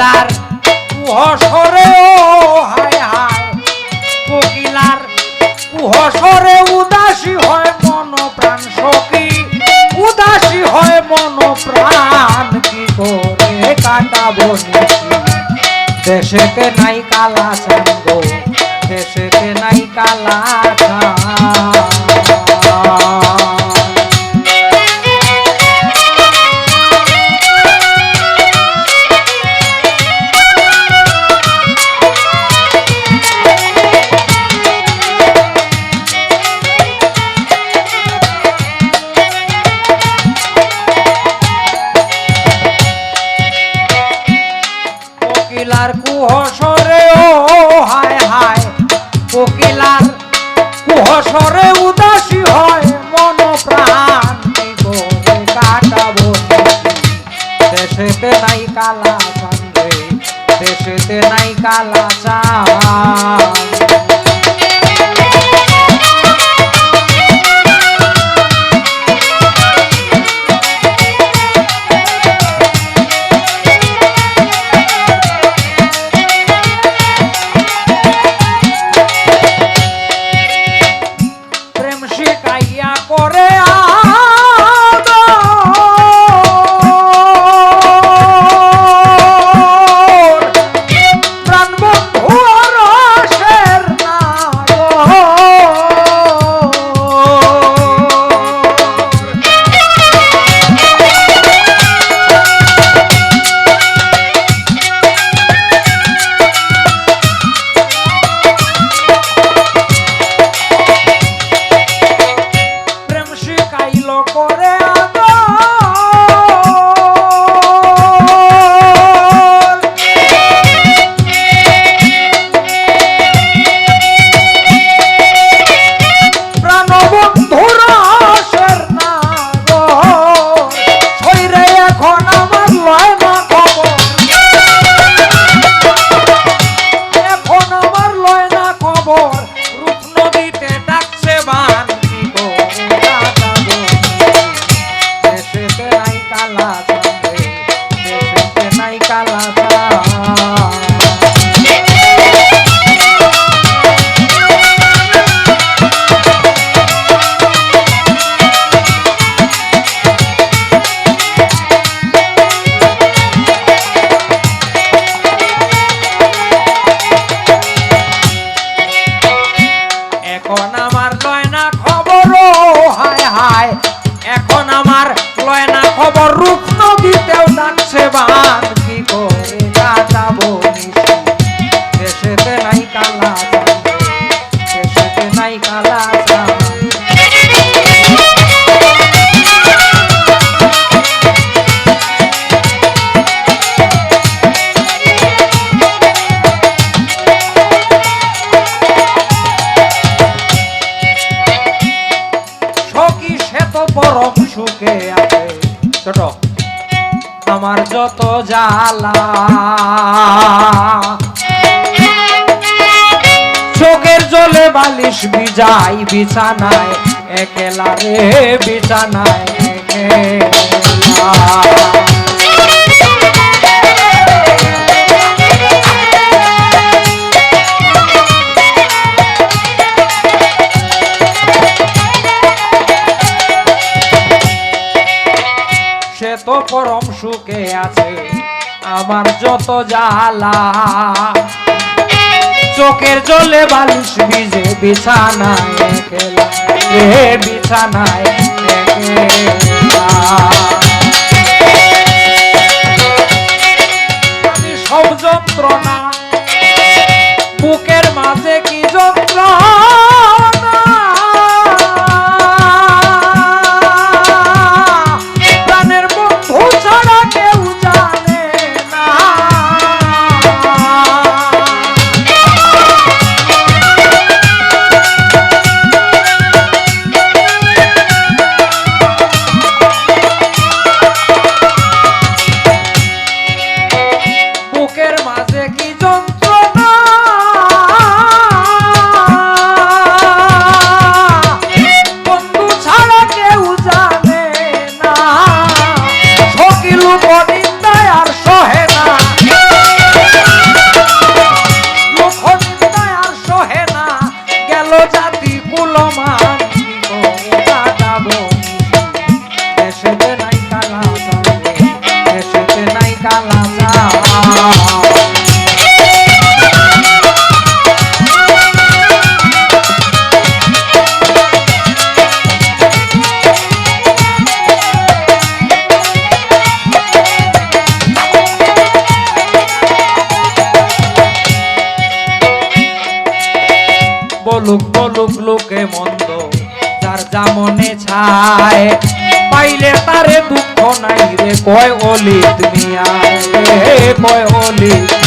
কোকিলার কুহসরে হায় হায়, কোকিলার। কুহসরে উদাসী হয় মন প্রাণ সখী, উদাসী হয় মন প্রাণ কি করে কাটাবো দেশেতে নাই কালা চাঙ্গ দেশেতে নাই কালা চাঁদ। কোকিলার কুহসরে ও হায় হায়। কোকিলার কুহসরে উদাসী হয় মন প্রাণ কাটাবো দেশেতে নাই কালা চন্দ্রে দেশেতে নাই কালা চাঁদ। যত জ্বালা। চোখের জলে বালিশ বিজাই বিছানায় একেলা রে বিছানায় একেলা। সে তো পরম সুখে আছে, আমার যত জালা চোখের জলে বালিশ ভিজে বিছানায় খেলা। বিছানায় বলুক বলুক, লোকে মন্দ। যার যা মনে ছায়, পাইলে তারে দুঃখ নাই রে, কয় অলিত মিয়া আয় কয় মিয়া